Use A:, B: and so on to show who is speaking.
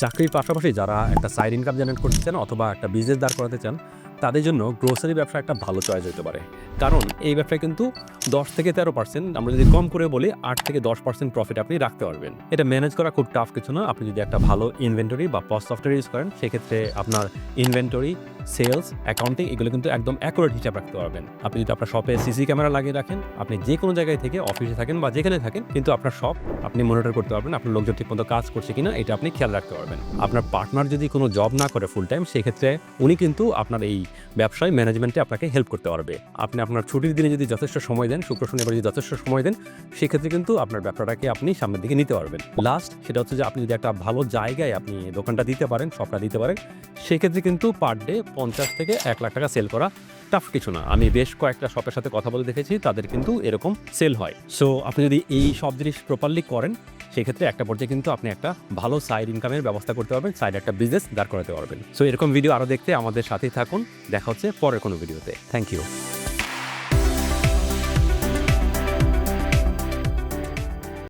A: চাকরির পাশাপাশি যারা একটা সাইড ইনকাম জেনারেট করতে চান অথবা একটা বিজনেস দাঁড় করাতে চান, তাদের জন্য গ্রোসারি ব্যবসা একটা ভালো চয়েস হতে পারে। কারণ এই ব্যবসায় কিন্তু দশ থেকে তেরো পার্সেন্ট আমরা যদি কম করে বলি, আট থেকে দশ পার্সেন্ট প্রফিট আপনি রাখতে পারবেন। এটা ম্যানেজ করা খুব টাফ কিছু না। আপনি যদি একটা ভালো ইনভেন্টরি বা পস্ট সফটওয়্যার ইউজ করেন, সেক্ষেত্রে আপনার ইনভেন্টরি সেলস, অ্যাকাউন্টিং, এগুলো কিন্তু একদম অ্যাকুরেট হিসাব রাখতে পারবেন। আপনি যদি আপনার শপে সিসি ক্যামেরা লাগিয়ে রাখেন, আপনি যে কোনো জায়গায় থেকে অফিসে থাকেন বা যেখানে থাকেন, কিন্তু আপনার শপ আপনি মনিটর করতে পারবেন, আপনার লোকজন ঠিকমতো কাজ করছে কিনা, এটা আপনি খেয়াল রাখতে পারবেন। আপনার পার্টনার যদি কোনো জব না করে ফুল টাইম সেক্ষেত্রে উনি কিন্তু আপনার এই ব্যবসায় ম্যানেজমেন্টে আপনাকে হেল্প করতে পারবে। আপনি আপনার ছুটির দিনে যদি যথেষ্ট সময় দেন, শুক্র শনিবার যদি যথেষ্ট সময় দেন, সেক্ষেত্রে কিন্তু আপনার ব্যবসাটাকে আপনি সামনের দিকে নিতে পারবেন। লাস্ট সেটা হচ্ছে যে আপনি যদি একটা ভালো জায়গায় আপনি দোকানটা দিতে পারেন শপটা দিতে পারেন সেক্ষেত্রে কিন্তু পার ডে পঞ্চাশ থেকে এক লাখ টাকা সেল করা টাফ কিছু না। আমি বেশ কয়েকটা শপের সাথে কথা বলে দেখেছি, তাদের কিন্তু এরকম সেল হয়। সো আপনি যদি এই সব জিনিস প্রপারলি করেন, সেক্ষেত্রে একটা পর্যায়ে কিন্তু আপনি একটা ভালো সাইড ইনকামের ব্যবস্থা করতে পারবেন সাইড একটা বিজনেস দাঁড় করাতে পারবেন। সো এরকম ভিডিও আরও দেখতে আমাদের সাথেই থাকুন। দেখা হচ্ছে পরের কোনো ভিডিওতে থ্যাংক ইউ